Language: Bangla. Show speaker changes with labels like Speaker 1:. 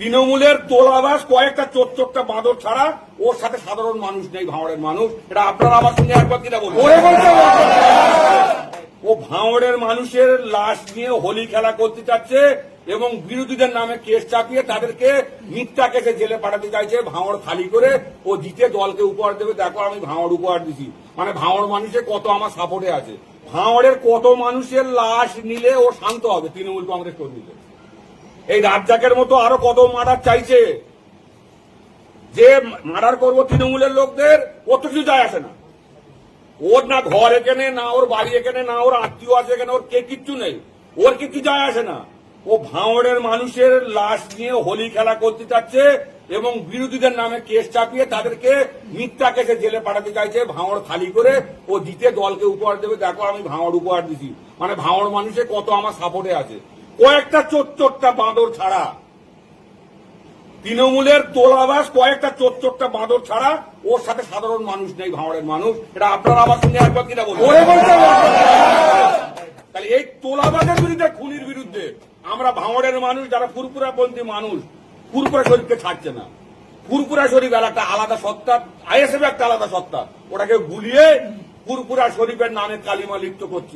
Speaker 1: তৃণমূলের তোলাবাস কয়েকটা চোরচোরটা বাঁদর ছাড়া ওর সাথে সাধারণ মানুষ নেই ভাঙড়ের মানুষ। এটা আপনারা আমার সঙ্গে একবার কিনা বলুন। ও। ভাঙড়ের মানুষের লাশ নিয়ে হোলি খেলা করতে চাচ্ছে এবং বিরোধীদের নামে কেস চাপিয়ে তাদেরকে মিথ্যা কেসে জেলে পাঠাতে চাইছে ভাঙড় খালি করে ও জিতে দলকে উপহার দেবে। দেখো আমি ভাঙড় উপহার দিছি। মানে ভাঙড় মানুষের কত আমার সাপোর্টে আছে। ভাঙড়ের কত মানুষের লাশ নিলে ও শান্ত হবে তৃণমূল কংগ্রেস কর্মীদের। এই রাজ্জাকের মতো আরও কত মার্ডার চাইছে? যে মার্ডার করব তৃণমূলের লোকদের, ও তো কিছু যায় আসে না। ওর না ঘর এখানে, না ওর বাড়ি এখানে, না ওর আত্মীয় আছে এখানে, ওর কে কিচ্ছু নেই। ওর কিছু যায় আসে না। ও ভাঙড়ের মানুষের লাশ নিয়ে হোলি খেলা করতে চাচ্ছে এবং বিরোধীদের নামে কেস চাপিয়ে তাদেরকে মিথ্যা কেসে জেলে পাঠাতে চাইছে, ভাঙড় খালি করে ও জিতে দলকে উপহার দেবে। দেখো আমি ভাঙড় উপহার দিছি। মানে ভাঙড় মানুষের কত আমার সাপোর্টে আছে। কয়েকটা চোরচোরটা বাঁদর ছাড়া। তৃণমূলের তোলাবাস কয়েকটা চোরচোরটা বাঁদর ছাড়া ওর সাথে সাধারণ মানুষ নেই ভাঙড়ের মানুষ। এটা আপনারা আমার সঙ্গে একবার কিনা বলুন। তাহলে এই তোলাবাজের বিরুদ্ধে খুনির বিরুদ্ধে আমরা ভাঙড়ের মানুষ যারা ফুরপুরাপন্থী মানুষ ফুরপুরা শরীফকে ছাড়ছে না। ফুরপুরা শরীফ আর একটা আলাদা সত্তা আইএসএফ একটা আলাদা সত্তা। ওটাকে গুলিয়ে ফুরপুরা শরীফের নামে কালিমা লিপ্ত করছে।